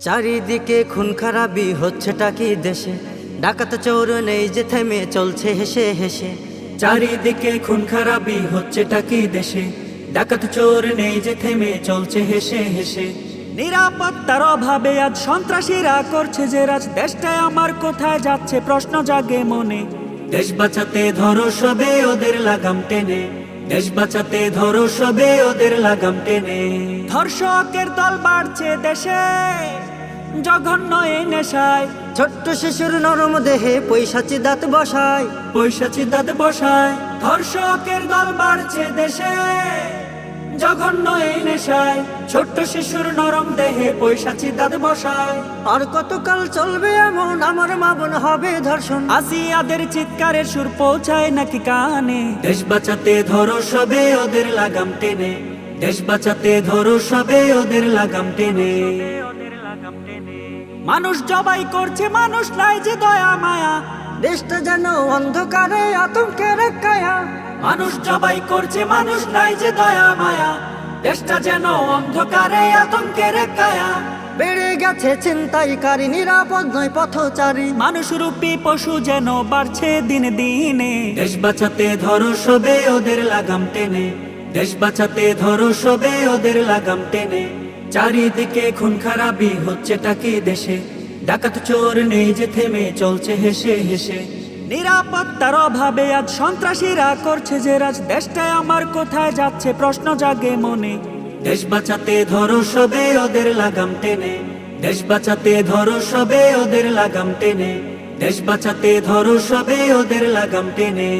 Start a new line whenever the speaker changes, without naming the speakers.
চারিদিকে খুন খারাপি হচ্ছেটা কি দেশে? ডাকাত চোর নেই যে থেমে চলছে হেসে হেসে।
চারিদিকে খুন খারাপি হচ্ছেটা কি দেশে? ডাকাত চোর নেই যে থেমে চলছে হেসে হেসে। নিরাপত্তার অভাবে আজ সন্ত্রাসীরা করছে যে রাজ। দেশটায় আমার কোথায় যাচ্ছে প্রশ্ন জাগে মনে। দেশ বাঁচাতে ধরো সবে ওদের লাগাম টেনে। দেশ বাঁচাতে ধরো সবে ওদের লাগাম টেনে। ধর্ষকের দল বাড়ছে দেশে। জঘন্য এই নেশায়।
ছোট্ট শিশুর নরম দেহে পৈশাচি দাঁত বসায়।
পয়সা চিন্তাতে বসায় ধর্ষকের দল বাড়ছে দেশে। জঘন্য এই নেশায় ছোট্ট শিশুর নরম দেহে পয়সা চিন্তাতে বসায়।
আর কতকাল চলবে এমন? আমার মা বোন হবে ধর্ষণ।
আসিয়াদের চিৎকারের সুর পৌঁছায় নাকি কানে? দেশ বাঁচাতে ধরো সবে ওদের লাগাম টেনে। দেশ বাঁচাতে ধরো সবে ওদের লাগাম টেনে। মানুষ জবাই করছে মানুষ নাই যে দয়া মায়া।
দেশটা যেন অন্ধকারে আতঙ্কের কায়া।
মানুষ জবাই করছে মানুষ নাই যে দয়া মায়া। দেশটা যেন অন্ধকারে আতঙ্কের কায়া।
বেড়ে গেছে ছিনতাইকারী নিরাপদ নয় পথচারী।
মানুষ রূপী পশু যেন বাড়ছে দিন দিনে। দেশ বাঁচাতে ধরো সবে ওদের লাগাম টেনে। দেশ বাঁচাতে ধরো সবে ওদের লাগাম টেনে। চারিদিকে খুন খারাপি হচ্ছে কি দেশে? ডাকাত চোর নেই যে থেমে চলছে হেসে হেসে। নিরাপত্তার অভাবে আজ সন্ত্রাসীরা করছে যে রাজ। দেশটায় আমার কোথায় যাচ্ছে প্রশ্ন জাগে মনে। দেশ বাঁচাতে ধরো সবে ওদের লাগাম টেনে। দেশ বাঁচাতে ধরো সবে ওদের লাগাম টেনে। দেশ বাঁচাতে ধরো সবে ওদের লাগাম টেনে।